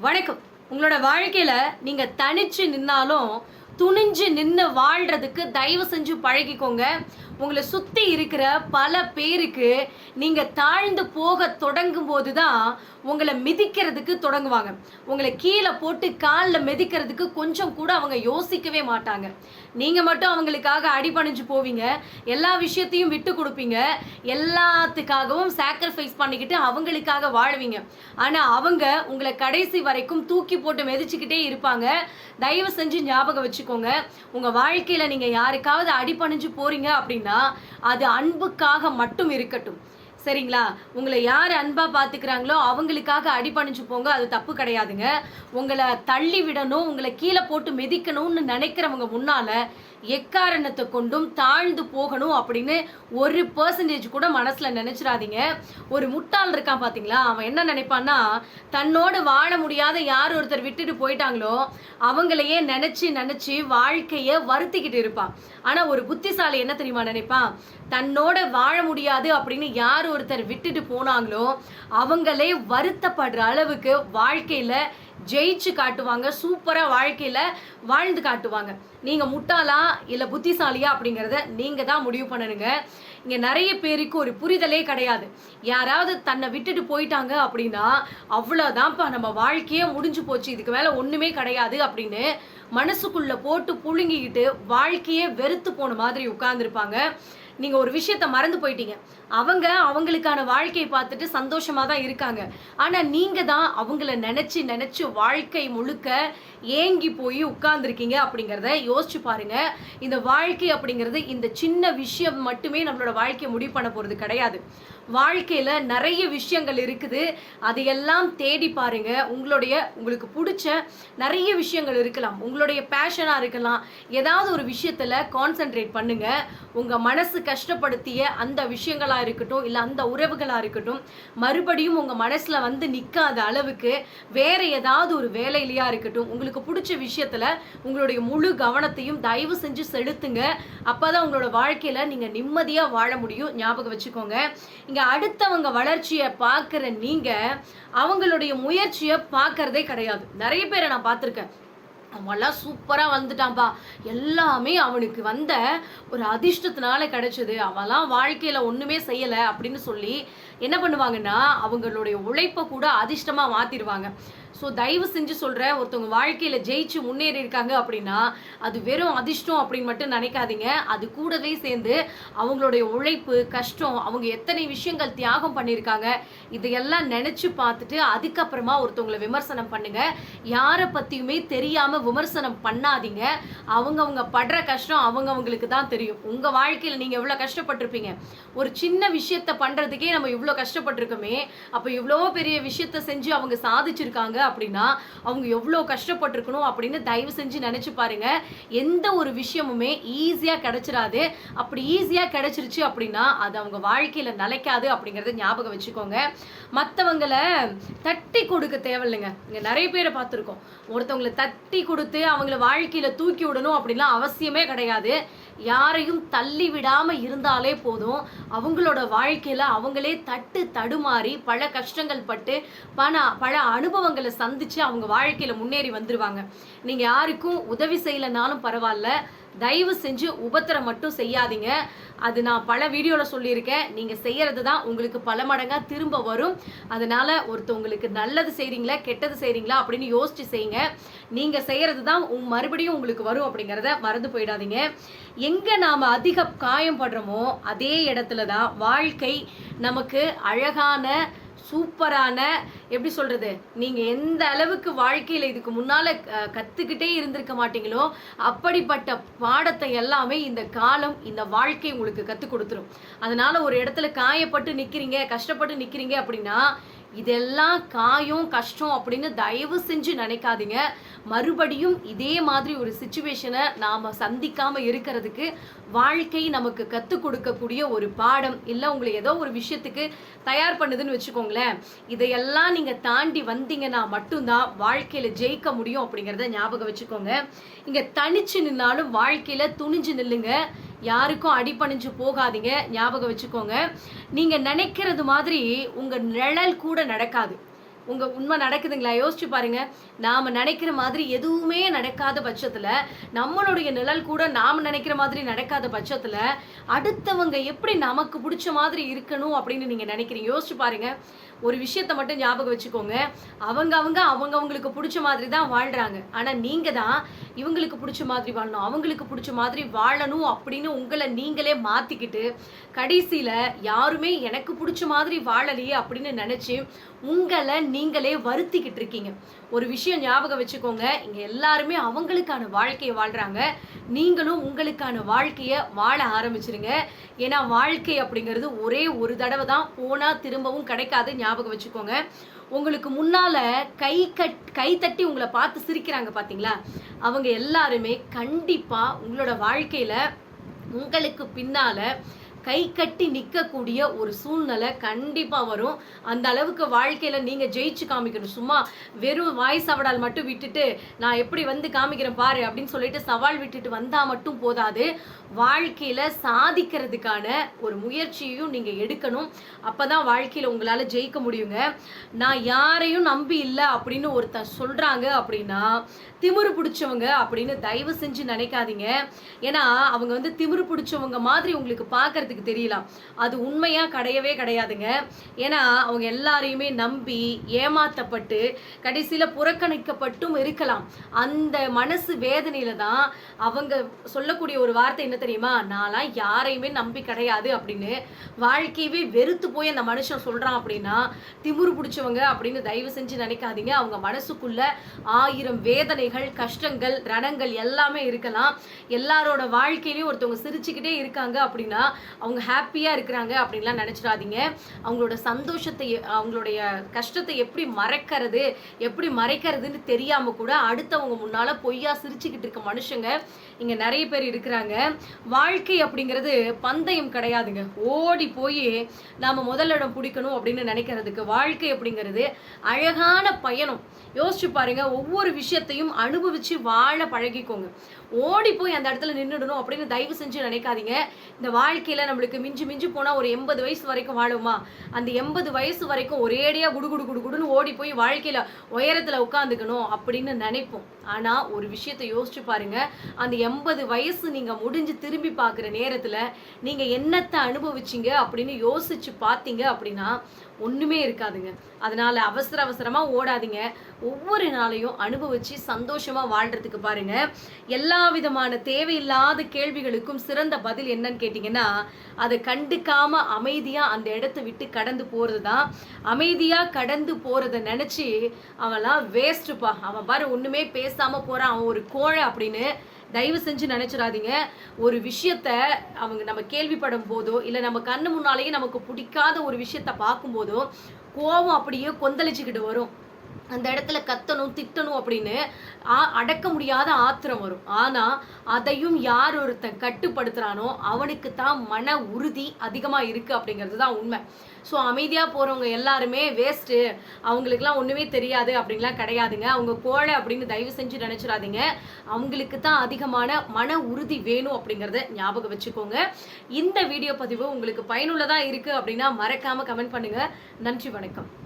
வணக்கம். உங்களோட வாழ்க்கையில நீங்க தனிச்சு நின்னாலும் துணிஞ்சு நின்று வாழ்றதுக்கு தயவு செஞ்சு பழகிக்கோங்க. உங்களை சுத்தி இருக்கிற பல பேருக்கு நீங்க தாழ்ந்து போக தொடங்கும் போது தான் உங்களை மிதிக்கிறதுக்கு தொடங்குவாங்க. உங்களை கீழே போட்டு காலில் மிதிக்கிறதுக்கு கொஞ்சம் கூட அவங்க யோசிக்கவே மாட்டாங்க. நீங்க மட்டும் அவங்களுக்காக அடிபணிஞ்சு போவீங்க. எல்லா விஷயத்தையும் விட்டு கொடுப்பீங்க. எல்லாத்துக்காகவும் சாக்ரிஃபைஸ் பண்ணிக்கிட்டு அவங்களுக்காக வாழ்வீங்க. ஆனா அவங்க உங்களை கடைசி வரைக்கும் தூக்கி போட்டு மிதிச்சுக்கிட்டே இருப்பாங்க. தயவு செஞ்சு ஞாபகம் வச்சுக்கோங்க. உங்க வாழ்க்கையில நீங்க யாருக்காவது அடிபணிஞ்சு போறீங்க அப்படின்னு அது அன்புக்காக மட்டும் இருக்கட்டும். சரிங்களா? உங்களை யார் அன்பாக பார்த்துக்கிறாங்களோ அவங்களுக்காக அடிபணிஞ்சு போங்க அது தப்பு கிடையாதுங்க. உங்களை தள்ளி விடணும் உங்களை கீழே போட்டு மிதிக்கணும்னு நினைக்கிறவங்க முன்னால் எக்காரணத்தை கொண்டும் தாழ்ந்து போகணும் அப்படின்னு ஒரு பர்சன்டேஜ் கூட மனசில் நினச்சிடாதீங்க. ஒரு முட்டாள் இருக்கான் பார்த்தீங்களா அவன் என்ன நினைப்பான்னா தன்னோடு வாழ முடியாத யார் ஒருத்தர் விட்டுட்டு போயிட்டாங்களோ அவங்களையே நினச்சி நினச்சி வாழ்க்கையை வருத்திக்கிட்டு இருப்பான். ஆனால் ஒரு புத்திசாலி என்ன தெரியுமா நினைப்பான்? தன்னோட வாழ முடியாது அப்படின்னு யார் ஒருத்தர் விட்டுட்டு போனாங்களோ அவங்களே வருத்தப்படுற அளவுக்கு வாழ்க்கையில ஜெயிச்சு காட்டுவாங்க சூப்பரா வாழ்க்கையில வாழ்ந்து காட்டுவாங்க. நீங்க முட்டாளா இல்ல புத்திசாலியா அப்படிங்கறத நீங்க தான் முடிவு பண்ணணுங்க. இங்க நிறைய பேருக்கு ஒரு புரிதலே கிடையாது. யாராவது தன்னை விட்டுட்டு போயிட்டாங்க அப்படின்னா அவ்வளவுதான்ப்பா நம்ம வாழ்க்கையே முடிஞ்சு போச்சு இதுக்கு மேல ஒண்ணுமே கிடையாது அப்படின்னு மனசுக்குள்ள போட்டு புழுங்கிக்கிட்டு வாழ்க்கையே வெறுத்து போன மாதிரி உட்கார்ந்துருப்பாங்க. நீங்கள் ஒரு விஷயத்த மறந்து போயிட்டீங்க. அவங்க அவங்களுக்கான வாழ்க்கையை பார்த்துட்டு சந்தோஷமாக தான் இருக்காங்க. ஆனால் நீங்கள் தான் அவங்கள நினச்சி நினச்சி வாழ்க்கை முழுக்க ஏங்கி போய் உட்கார்ந்துருக்கீங்க அப்படிங்கிறத யோசிச்சு பாருங்க. இந்த வாழ்க்கை அப்படிங்கிறது இந்த சின்ன விஷயம் மட்டுமே நம்மளோட வாழ்க்கையை முடிவு பண்ண போகிறது கிடையாது. வாழ்க்கையில் நிறைய விஷயங்கள் இருக்குது. அதையெல்லாம் தேடி பாருங்க. உங்களுடைய உங்களுக்கு பிடிச்ச நிறைய விஷயங்கள் இருக்கலாம். உங்களுடைய பேஷனாக இருக்கலாம். ஏதாவது ஒரு விஷயத்தில் கான்சென்ட்ரேட் பண்ணுங்க. உங்கள் மனசு கஷ்டப்படுத்திய அந்த விஷயங்களா இருக்கட்டும் இல்லை அந்த உறவுகளா இருக்கட்டும் மறுபடியும் உங்க மனசுல வந்து நிக்காத அளவுக்கு வேற ஏதாவது ஒரு வேலையிலையா இருக்கட்டும் உங்களுக்கு பிடிச்ச விஷயத்துல உங்களுடைய முழு கவனத்தையும் தயவு செஞ்சு செலுத்துங்க. அப்பதான் உங்களோட வாழ்க்கையில நீங்க நிம்மதியா வாழ முடியும். ஞாபகம் வச்சுக்கோங்க. இங்க அடுத்தவங்க வளர்ச்சியை பார்க்குற நீங்க அவங்களுடைய முயற்சியை பார்க்கறதே கிடையாது. நிறைய பேரை நான் பார்த்துருக்கேன். அவன்லாம் சூப்பராக வந்துட்டான்பா. எல்லாமே அவனுக்கு வந்த ஒரு அதிர்ஷ்டத்தினால கிடைச்சது. அவன்லாம் வாழ்க்கையில் ஒன்றுமே செய்யலை அப்படின்னு சொல்லி என்ன பண்ணுவாங்கன்னா அவங்களுடைய உழைப்பை கூட அதிர்ஷ்டமாக மாற்றிடுவாங்க ஸோ தயவு செஞ்சு சொல்கிறேன் ஒருத்தவங்க வாழ்க்கையில் ஜெயிச்சு முன்னேறி இருக்காங்க அப்படின்னா அது வெறும் அதிர்ஷ்டம் அப்படின்னு மட்டும் நினைக்காதீங்க. அது கூடவே சேர்ந்து அவங்களுடைய உழைப்பு கஷ்டம் அவங்க எத்தனை விஷயங்கள் தியாகம் பண்ணியிருக்காங்க இதையெல்லாம் நினச்சி பார்த்துட்டு அதுக்கப்புறமா ஒருத்தவங்களை விமர்சனம் பண்ணுங்க. யாரை பற்றியுமே தெரியாமல் விமர்சனம் பண்ணாதீங்க. அவங்கவங்க படுற கஷ்டம் அவங்கவுங்களுக்கு தான் தெரியும். உங்கள் வாழ்க்கையில் நீங்கள் எவ்வளோ கஷ்டப்பட்டிருப்பீங்க. ஒரு சின்ன விஷயத்த பண்ணுறதுக்கே நம்ம இவ்வளோ கஷ்டப்பட்டிருக்கோமே அப்போ இவ்வளோ பெரிய விஷயத்த செஞ்சு அவங்க சாதிச்சிருக்காங்க அப்படின்னா அவங்க எவ்வளோ கஷ்டப்பட்டிருக்கணும் அப்படின்னு தயவு செஞ்சு நினச்சி பாருங்க. எந்த ஒரு விஷயமுமே ஈஸியாக கிடைச்சிடாது அப்படி ஈஸியாக கிடைச்சிருச்சு அப்படின்னா அது அவங்க வாழ்க்கையில் நிலைக்காது அப்படிங்கிறத ஞாபகம் வச்சுக்கோங்க. மற்றவங்களை தட்டி கொடுக்க தேவையில்லைங்க. இங்கே நிறைய பேரை பார்த்துருக்கோம். ஒருத்தவங்களை தட்டி கொடுத்து அவங்கள வாழ்க்கையில் தூக்கி விடணும் அப்படின்லாம் அவசியமே கிடையாது. யாரையும் தள்ளி விடாம இருந்தாலே போதும். அவங்களோட வாழ்க்கையில அவங்களே தட்டு தடுமாறி பல கஷ்டங்கள் பட்டு பல பல அனுபவங்களை சந்திச்சு அவங்க வாழ்க்கையில முன்னேறி வந்துருவாங்க. நீங்க யாருக்கும் உதவி செய்யலைனாலும் பரவாயில்ல. தயவு செஞ்சு உபத்திரம் மட்டும் செய்யாதீங்க. அது நான் பல வீடியோவில் சொல்லியிருக்கேன். நீங்கள் செய்கிறது தான் உங்களுக்கு பல மடங்காக திரும்ப வரும். அதனால் ஒருத்தவங்களுக்கு நல்லது செய்கிறீங்களா கெட்டது செய்கிறீங்களா அப்படின்னு யோசிச்சு செய்யுங்க. நீங்கள் செய்கிறது தான் உங் மறுபடியும் உங்களுக்கு வரும் அப்படிங்கிறத மறந்து போயிடாதீங்க. எங்கே நாம் அதிக காயம் படுறோமோ அதே இடத்துல தான் வாழ்க்கை நமக்கு அழகான சூப்பரான எப்படி சொல்றது நீங்க எந்த அளவுக்கு வாழ்க்கையில இதுக்கு முன்னால கற்றுக்கிட்டே கத்துக்கிட்டே இருந்திருக்க மாட்டீங்களோ அப்படிப்பட்ட பாடத்தை எல்லாமே இந்த காலம் இந்த வாழ்க்கை உங்களுக்கு கற்றுக் கொடுத்துரும். அதனால ஒரு இடத்துல காயப்பட்டு நிக்கிறீங்க கஷ்டப்பட்டு நிக்கிறீங்க அப்படின்னா இதெல்லாம் காயம் கஷ்டம் அப்படின்னு தயவு செஞ்சு நினைக்காதீங்க. மறுபடியும் இதே மாதிரி ஒரு சுச்சுவேஷனை நாம் சந்திக்காமல் இருக்கிறதுக்கு வாழ்க்கை நமக்கு கற்றுக் கொடுக்கக்கூடிய ஒரு பாடம் இல்லை உங்களை ஏதோ ஒரு விஷயத்துக்கு தயார் பண்ணுதுன்னு வச்சுக்கோங்களேன். இதையெல்லாம் நீங்கள் தாண்டி வந்தீங்கன்னா மட்டும்தான் வாழ்க்கையில் ஜெயிக்க முடியும் அப்படிங்கிறத ஞாபகம் வச்சுக்கோங்க. இங்கே தனிச்சு நின்னாலும் வாழ்க்கையில் துணிஞ்சு நில்லுங்க. யாருக்கும் அடிபணிஞ்சு போகாதீங்க. ஞாபகம் வச்சுக்கோங்க. நீங்கள் நினைக்கிறது மாதிரி உங்கள் நிழல் கூட நடக்காது. உங்கள் உண்மை நடக்குதுங்களா? யோசிச்சு பாருங்க. நாம் நினைக்கிற மாதிரி எதுவுமே நடக்காத பட்சத்தில் நம்மளுடைய நிழல் கூட நாம் நினைக்கிற மாதிரி நடக்காத பட்சத்தில் அடுத்தவங்க எப்படி நமக்கு பிடிச்ச மாதிரி இருக்கணும் அப்படின்னு நீங்கள் நினைக்கிறீங்க? யோசிச்சு பாருங்க. ஒரு விஷயத்த மட்டும் ஞாபகம் வச்சுக்கோங்க. அவங்க அவங்க அவங்க அவங்களுக்கு பிடிச்ச மாதிரி தான் வாழ்கிறாங்க ஆனால் நீங்கள் தான் இவங்களுக்கு பிடிச்ச மாதிரி வாழணும். அவங்களுக்கு பிடிச்ச மாதிரி வாழணும் அப்படின்னு உங்களை நீங்களே மாற்றிக்கிட்டு கடைசியில் யாருமே எனக்கு பிடிச்ச மாதிரி வாழலையே அப்படின்னு நினச்சி உங்களை நீங்களே வருத்திக்கிட்டு இருக்கீங்க. ஒரு விஷயம் ஞாபகம் வச்சுக்கோங்க. இங்க எல்லாருமே அவங்களுக்கான வாழ்க்கையை வாழ்றாங்க. நீங்களும் உங்களுக்கான வாழ்க்கையை வாழ ஆரம்பிச்சிருங்க. ஏன்னா வாழ்க்கை அப்படிங்கிறது ஒரே ஒரு தடவை தான் போனா திரும்பவும் கிடைக்காது ஞாபகம் வச்சுக்கோங்க. உங்களுக்கு முன்னால கை கட் கை தட்டி உங்களை பார்த்து சிரிக்கிறாங்க பாத்தீங்களா? அவங்க எல்லாருமே கண்டிப்பா உங்களோட வாழ்க்கையில உங்களுக்கு பின்னால கை கட்டி நிற்கக்கூடிய ஒரு சூழ்நிலை கண்டிப்பாக வரும். அந்த அளவுக்கு வாழ்க்கையில் நீங்கள் ஜெயிச்சு காமிக்கணும். சும்மா வெறும் வாய் சவடால் மட்டும் விட்டுட்டு நான் எப்படி வந்து காமிக்கிறேன் பாரு அப்படின்னு சொல்லிட்டு சவால் விட்டுட்டு வந்தால் மட்டும் போதாது. வாழ்க்கையில் சாதிக்கிறதுக்கான ஒரு முயற்சியையும் நீங்கள் எடுக்கணும். அப்போ தான் வாழ்க்கையில் உங்களால் ஜெயிக்க முடியுங்க. நான் யாரையும் நம்பி இல்லை அப்படின்னு ஒருத்தர் சொல்கிறாங்க அப்படின்னா திமிரு பிடிச்சவங்க அப்படின்னு தயவு செஞ்சு நினைக்காதீங்க. ஏன்னா அவங்க வந்து திமிரு பிடிச்சவங்க மாதிரி உங்களுக்கு பார்க்கறதுக்கு தெரியலாம் அது உண்மையா கிடையவே கிடையாதுங்க. ஏன்னா அவங்க எல்லாரையுமே நம்பி ஏமாத்தப்பட்டு கடைசியில புறக்கணிக்கப்பட்டும் இருக்கலாம். அந்த மனசு வேதனையில தான் அவங்க சொல்லக்கூடிய ஒரு வார்த்தை என்ன தெரியுமா? நான்லாம் யாரையுமே நம்பி கிடையாது அப்படின்னு வாழ்க்கையவே வெறுத்து போய் அந்த மனுஷன் சொல்றான் அப்படின்னா திமுரு பிடிச்சவங்க அப்படின்னு தயவு செஞ்சு நினைக்காதீங்க. அவங்க மனசுக்குள்ள ஆயிரம் வேதனைகள் கஷ்டங்கள் ரணங்கள் எல்லாமே இருக்கலாம். எல்லாரோட வாழ்க்கையிலையும் ஒருத்தவங்க சிரிச்சுக்கிட்டே இருக்காங்க அப்படின்னா அவங்க ஹாப்பியாக இருக்கிறாங்க அப்படின்லாம் நினச்சிடாதீங்க. அவங்களோட சந்தோஷத்தை அவங்களுடைய கஷ்டத்தை எப்படி மறைக்கிறது எப்படி மறைக்கிறதுன்னு தெரியாமல் கூட அடுத்தவங்க முன்னால் பொய்யா சிரிச்சுக்கிட்டு இருக்க மனுஷங்க இங்கே நிறைய பேர் இருக்கிறாங்க. வாழ்க்கை அப்படிங்கிறது பந்தயம் கிடையாதுங்க. ஓடி போய் நாம் முதலிடம் பிடிக்கணும் அப்படின்னு நினைக்கிறதுக்கு வாழ்க்கை அப்படிங்கிறது அழகான பயணம். யோசிச்சு பாருங்க ஒவ்வொரு விஷயத்தையும் அனுபவிச்சு வாழ பழகிக்கோங்க. ஓடி போய் அந்த இடத்துல நின்றுடணும் அப்படின்னு தயவு செஞ்சு நினைக்காதீங்க. இந்த வாழ்க்கையில் நம்மளுக்கு மிஞ்சி மிஞ்சி போனால் ஒரு எண்பது வயசு வரைக்கும் வாழுமா? அந்த எண்பது வயசு வரைக்கும் ஒரேடியாக குடு குடு குடு குடுன்னு ஓடி போய் வாழ்க்கையில் உயரத்தில் உட்காந்துக்கணும் அப்படின்னு நினைப்போம். ஆனால் ஒரு விஷயத்தை யோசிச்சு பாருங்க. அந்த எண்பது வயசு நீங்கள் முடிஞ்சு திரும்பி பார்க்குற நேரத்தில் நீங்கள் என்னத்தை அனுபவிச்சீங்க அப்படின்னு யோசிச்சு பார்த்தீங்க அப்படின்னா ஒன்றுமே இருக்காதுங்க. அதனால அவசர அவசரமாக ஓடாதீங்க. ஒவ்வொரு நாளையும் அனுபவிச்சு சந்தோஷமாக வாழ்கிறதுக்கு பாருங்க. எல்லா விதமான தேவையில்லாத கேள்விகளுக்கும் சிறந்த பதில் என்னன்னு கேட்டிங்கன்னா அதை கண்டுக்காம அமைதியாக அந்த இடத்த விட்டு கடந்து போகிறது தான் அமைதியாக கடந்து போகிறத நினச்சி அவன்லாம் வேஸ்ட்டுப்பா அவன் பாரு ஒன்றுமே பேசாமல் போகிறான் அவன் ஒரு கோழை அப்படின்னு தயவு செஞ்சு நினச்சிடாதீங்க. ஒரு விஷயத்த அவங்க நம்ம கேள்விப்படும் போதோ இல்லை நம்ம கண்ணு முன்னாலேயே நமக்கு பிடிக்காத ஒரு விஷயத்த பார்க்கும்போதோ கோபம் அப்படியே கொந்தளிச்சுக்கிட்டு வரும். அந்த இடத்துல கத்தணும் திட்டணும் அப்படின்னு ஆ- அடக்க முடியாத ஆத்திரம் வரும். ஆனால் அதையும் யார் ஒருத்தன் கட்டுப்படுத்துகிறானோ அவனுக்கு தான் மன உறுதி அதிகமாக இருக்குது அப்படிங்கிறது தான் உண்மை. ஸோ அமைதியாக போகிறவங்க எல்லாருமே வேஸ்ட்டு அவங்களுக்குலாம் ஒன்றுமே தெரியாது அப்படின்லாம் கிடையாதுங்க. அவங்க கோழை அப்படின்னு தயவு செஞ்சு நினச்சிடாதீங்க. அவங்களுக்கு தான் அதிகமான மன உறுதி வேணும் அப்படிங்கிறத ஞாபகம் வச்சுக்கோங்க. இந்த வீடியோ பதிவு உங்களுக்கு பயனுள்ளதாக இருக்குது அப்படின்னா மறக்காமல் கமெண்ட் பண்ணுங்கள் நன்றி வணக்கம்.